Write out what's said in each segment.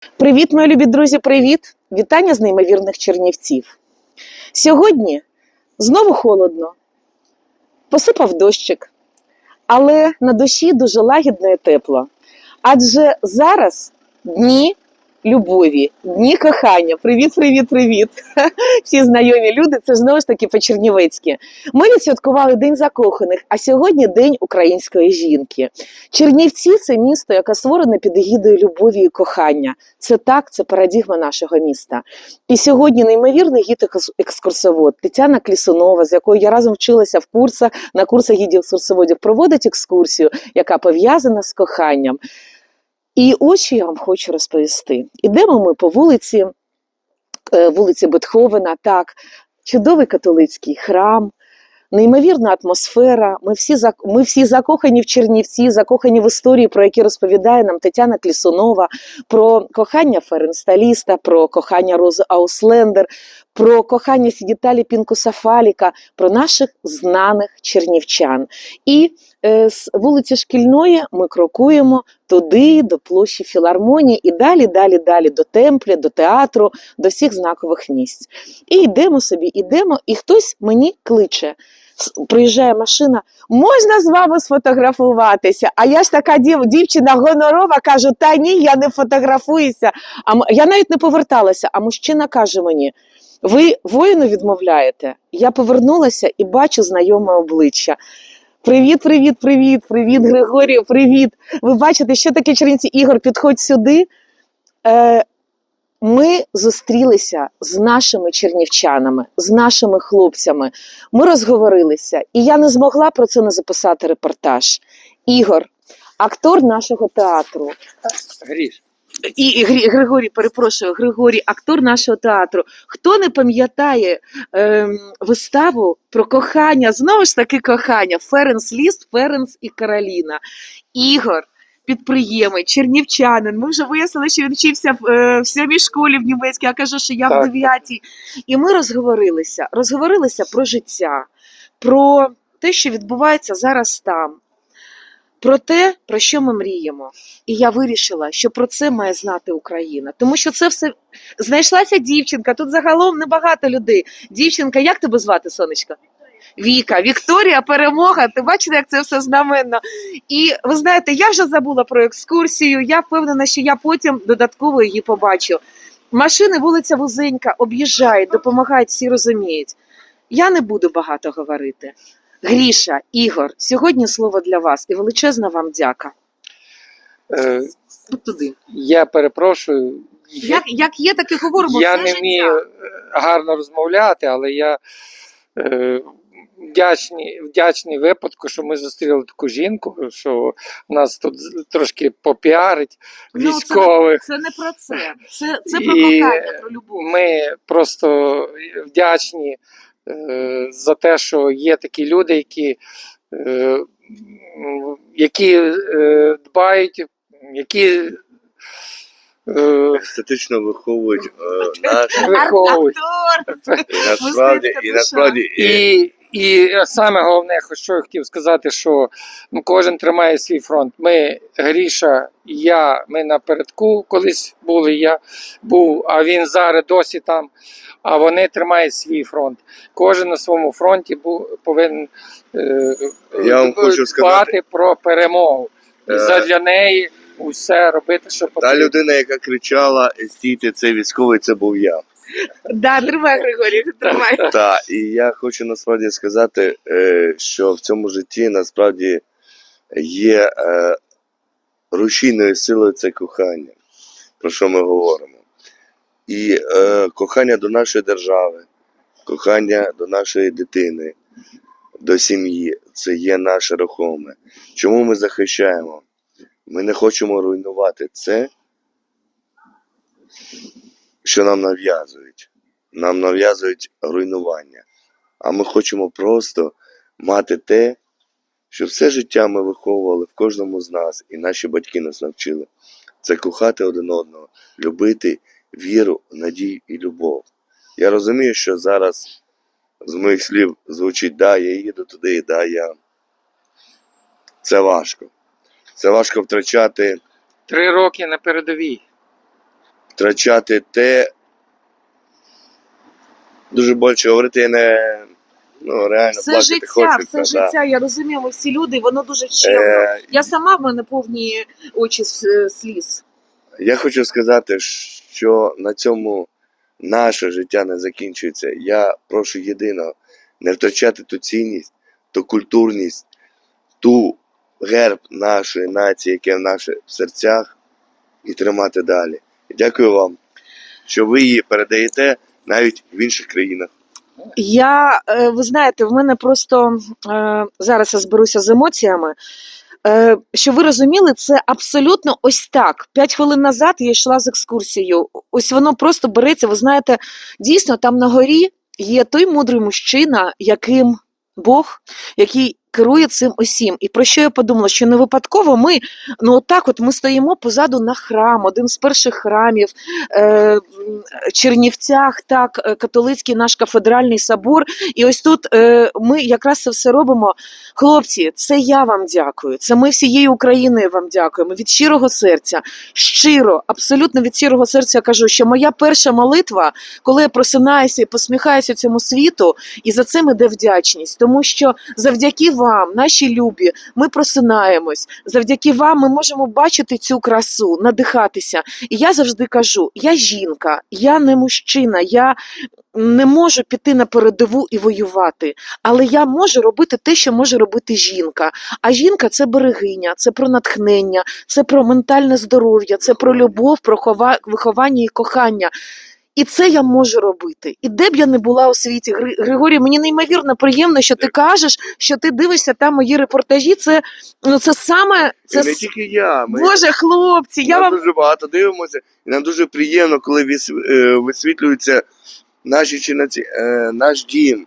Привіт, мої любі друзі! Привіт! Вітання з неймовірних чернівців. Сьогодні знову холодно, посипав дощик, але на душі дуже лагідно і тепло. Адже зараз дні любові, дні кохання. Привіт, привіт, привіт! Всі знайомі люди, це знову ж таки по-чернівецьки. Ми відсвяткували День закоханих, а сьогодні День української жінки. Чернівці це місто, яке створене під егідою любові і кохання. Це так, це парадігма нашого міста. І сьогодні неймовірний гід екскурсовод Тетяна Клісунова, з якою я разом вчилася в курсах на курсах гідів екскурсоводів, проводить екскурсію, яка пов'язана з коханням. І ось я вам хочу розповісти. Ідемо ми по вулиці, е, вулиці Бетховена, так, чудовий католицький храм, неймовірна атмосфера. Ми всі, ми всі закохані в Чернівці, закохані в історії, про які розповідає нам Тетяна Клісунова, про кохання Ференсталіста, про кохання Рози Ауслендер, про кохання Сідіталі Пінкуса Фаліка, про наших знаних чернівчан. І е, з вулиці Шкільної ми крокуємо туди, до площі Філармонії, і далі, далі, далі до темпля, до театру, до всіх знакових місць. І йдемо собі, йдемо, і хтось мені кличе. Приїжджає машина, можна з вами сфотографуватися? А я ж така дів, дівчина гонорова, кажу, та ні, я не фотографуюся. А я навіть не поверталася. А мужчина каже мені: ви воїну відмовляєте? Я повернулася і бачу знайоме обличчя. Привіт, привіт, привіт, привіт, Григорію, привіт. Ви бачите, що таке Чернівці? Ігор, підходь сюди. Е, ми зустрілися з нашими чернівчанами, з нашими хлопцями. Ми розговорилися, і я не змогла про це не записати репортаж. Ігор, актор нашого театру, Гріш, і, і Грі- Григорій, перепрошую, Григорій, актор нашого театру. Хто не пам'ятає ем, виставу про кохання, знову ж таки кохання, Ференс Ліст, Ференс і Кароліна. Ігор, підприємець, чернівчанин. Ми вже вияснили, що він вчився в, е, в сьомій школі в німецькій, я кажу, що я в дев'ятій. І ми розговорилися. Розговорилися про життя, про те, що відбувається зараз там. Про те, про що ми мріємо. І я вирішила, що про це має знати Україна. Тому що це все знайшлася дівчинка. Тут загалом небагато людей. Дівчинка, як тебе звати, сонечко? Віка, Вікторія, перемога. Ти бачите, як це все знаменно. І ви знаєте, я вже забула про екскурсію. Я впевнена, що я потім додатково її побачу. Машини, вулиця Вузенька, об'їжджають, допомагають, всі розуміють. Я не буду багато говорити. Гріша, Ігор, сьогодні слово для вас і величезна вам дяка. е, туди. я перепрошую. Як, як є, так і говоримо. я все не життя. вмію е, гарно розмовляти, але я е, вдячний, вдячний випадку, що ми зустріли таку жінку, що нас тут трошки попіарить Ну, військових. Це не про це. Це, це про кохання, про любов. Ми просто вдячні за те, що є такі люди, які, е, які е, дбають, які е, естетично виховують е, наш виховують. Актор! і насправді, і насправді і, І, і саме головне, що я хотів сказати, що кожен тримає свій фронт. Ми, Гріша, я, ми напередку колись були, я був, а він зараз досі там. А вони тримають свій фронт. Кожен на своєму фронті повинен е, Я вам хочу сказати- про перемогу. І Е. задля неї усе робити, що та людина, яка кричала стійте, це військовий, це був я. Да, тримай, Григорій, тримай. Та і я хочу насправді сказати, е, що в цьому житті насправді є е, рушійною силою це кохання, про що ми говоримо. І е, кохання до нашої держави, кохання до нашої дитини, до сім'ї це є наше рухоме. Чому ми захищаємо? Ми не хочемо руйнувати це, що нам нав'язують. Нам нав'язують руйнування. А ми хочемо просто мати те, що все життя ми виховували в кожному з нас, і наші батьки нас навчили. Це кохати один одного, любити віру, надію і любов. Я розумію, що зараз з моїх слів звучить да, я їду туди, да, я. Це важко. Це важко втрачати Три роки на передовій. Втрачати те. Дуже більше говорити я не ну, реально Все плакати життя, хочеться. все да. життя. Я розумію, всі люди, воно дуже чемно. Е, Я сама в мене повні очі е, сліз. Я хочу сказати, що на цьому наше життя не закінчується. Я прошу єдиного не втрачати ту цінність, ту культурність, ту герб нашої нації, яке в наших серцях, і тримати далі. Дякую вам, що ви її передаєте навіть в інших країнах. Я, е, ви знаєте, в мене просто е, зараз я зберуся з емоціями. Е, Що ви розуміли, це абсолютно ось так. П'ять хвилин назад я йшла з екскурсією. Ось воно просто береться. Ви знаєте, дійсно, там на горі є той мудрий мужчина, яким Бог, який керує цим усім. І про що я подумала? Що не випадково ми, ну отак, от ми стоїмо позаду на храм, один з перших храмів е, Чернівцях, так, е, католицький наш кафедральний собор. І ось тут е, ми якраз це все робимо. Хлопці, це я вам дякую. Це ми всією Україною вам дякуємо від щирого серця. Щиро, абсолютно від щирого серця кажу, що моя перша молитва, коли я просинаюся і посміхаюся цьому світу, і за цим іде вдячність, тому що завдяки вам, наші любі, ми просинаємось. Завдяки вам ми можемо бачити цю красу, надихатися. І я завжди кажу: я жінка, я не мужчина, я не можу піти на передову і воювати, але я можу робити те, що може робити жінка. А жінка це берегиня, це про натхнення, це про ментальне здоров'я, це про любов, про хова- виховання і кохання. І це я можу робити. І де б я не була у світі, Гри- Григорій, мені неймовірно приємно, що ти кажеш, що ти дивишся там мої репортажі. Це ну це саме це і не тільки я. Ми, Боже, хлопці. Я ми вам дуже багато дивимося, і нам дуже приємно, коли е, висвітлюються наші чинаці, е, наш дім,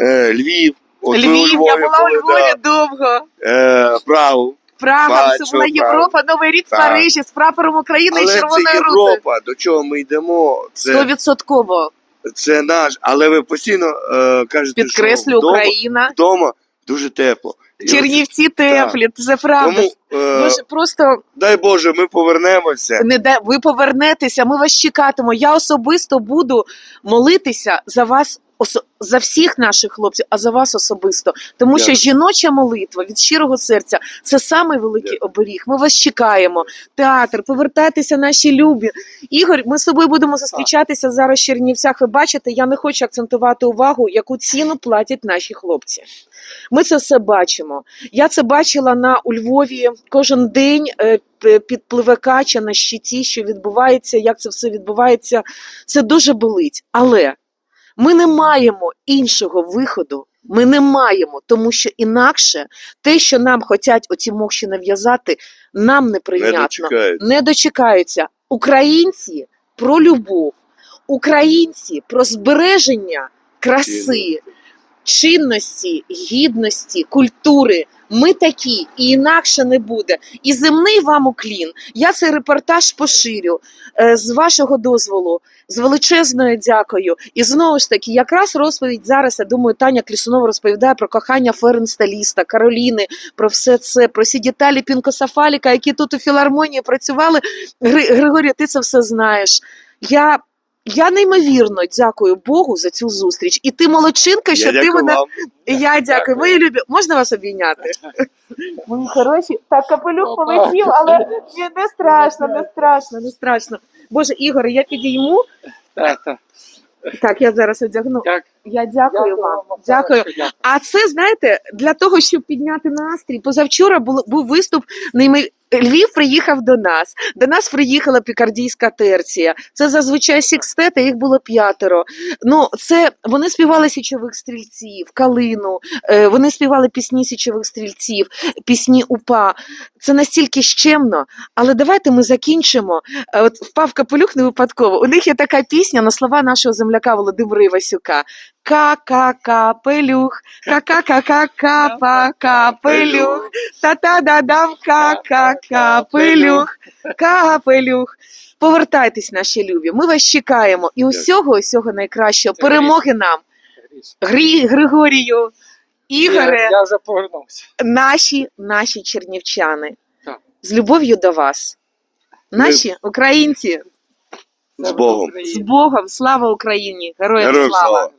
е, Львів. От Львів, я була у Львові довго. е, Прагу. Прага, Бачу. Європа, Новий рік в Так. Парижі з прапором України і Але це червоною рути. Європа, до чого ми йдемо. Це, Стовідсотково це наш, але ви постійно е, кажете, підкреслю що вдома, Україна. вдома дуже тепло. І Чернівці теплі, це правда. Тому, е, Боже, просто дай Боже, ми повернемося. не де ви повернетеся. Ми вас чекатимо. Я особисто буду молитися за вас. За всіх наших хлопців, а за вас особисто, тому що жіноча молитва від щирого серця це самий великий оберіг. Ми вас чекаємо. Театр, повертайтеся, наші любі. Ігор, ми з тобою будемо зустрічатися зараз в Чернівцях. Ви бачите, я не хочу акцентувати увагу, яку ціну платять наші хлопці. Ми це все бачимо. Я це бачила на у Львові кожен день е, підпливе кача на щиті, що відбувається, як це все відбувається. Це дуже болить. Але ми не маємо іншого виходу. Ми не маємо, тому що інакше те, що нам хочуть оці мовші нав'язати, нам Не прийнятно не дочекаються. Українці про любов, українці про збереження краси, чинності, гідності, культури. Ми такі, і інакше не буде. І земний вам уклін. Я цей репортаж поширю е, з вашого дозволу, з величезною дякою. І знову ж таки, якраз розповідь зараз, я думаю, Таня Клісунова розповідає про кохання Ференсталіста, Кароліни, про все це, про всі деталі Пінкосафаліка, які тут у філармонії працювали. Гри- Григорій, ти це все знаєш. Я, я неймовірно дякую Богу за цю зустріч. І ти молодчинка, що Я ти мене. вам. Я дякую. Дякую. Мої любі, можна вас обійняти? Мої хороші. Так, капелюх полетів, але ні, не страшно, не страшно, не страшно. Боже, Ігор, я підійму. Так, так. Так, я зараз одягну. Дякую. Я дякую вам. Оксаночко, Дякую. дякую. А це знаєте, для того, щоб підняти настрій. Позавчора був, був виступ нейми- Львів приїхав до нас. До нас приїхала пікардійська терція. Це зазвичай сікстети, їх було п'ятеро. Ну, це вони співали січових стрільців, калину. е, Вони співали пісні січових стрільців, пісні упа. Це настільки щемно. Але давайте ми закінчимо. Е, От впав капелюх не випадково. У них є така пісня на слова нашого земляка Володимира Івасюка. Ка-ка-капелюх, ка-ка-ка-ка-капа, капелюх, та-та-да-дам, ка-ка-капелюх, капелюх. Повертайтесь, наші любі. Ми вас чекаємо. І усього, усього найкращого. Перемоги нам, Грі, Григорію, Ігоре, Я, я вже повернувся. наші, наші чернівчани. Так. З любов'ю до вас. Наші українці З Богом. з Богом, слава Україні! Героям Героям слава! слава!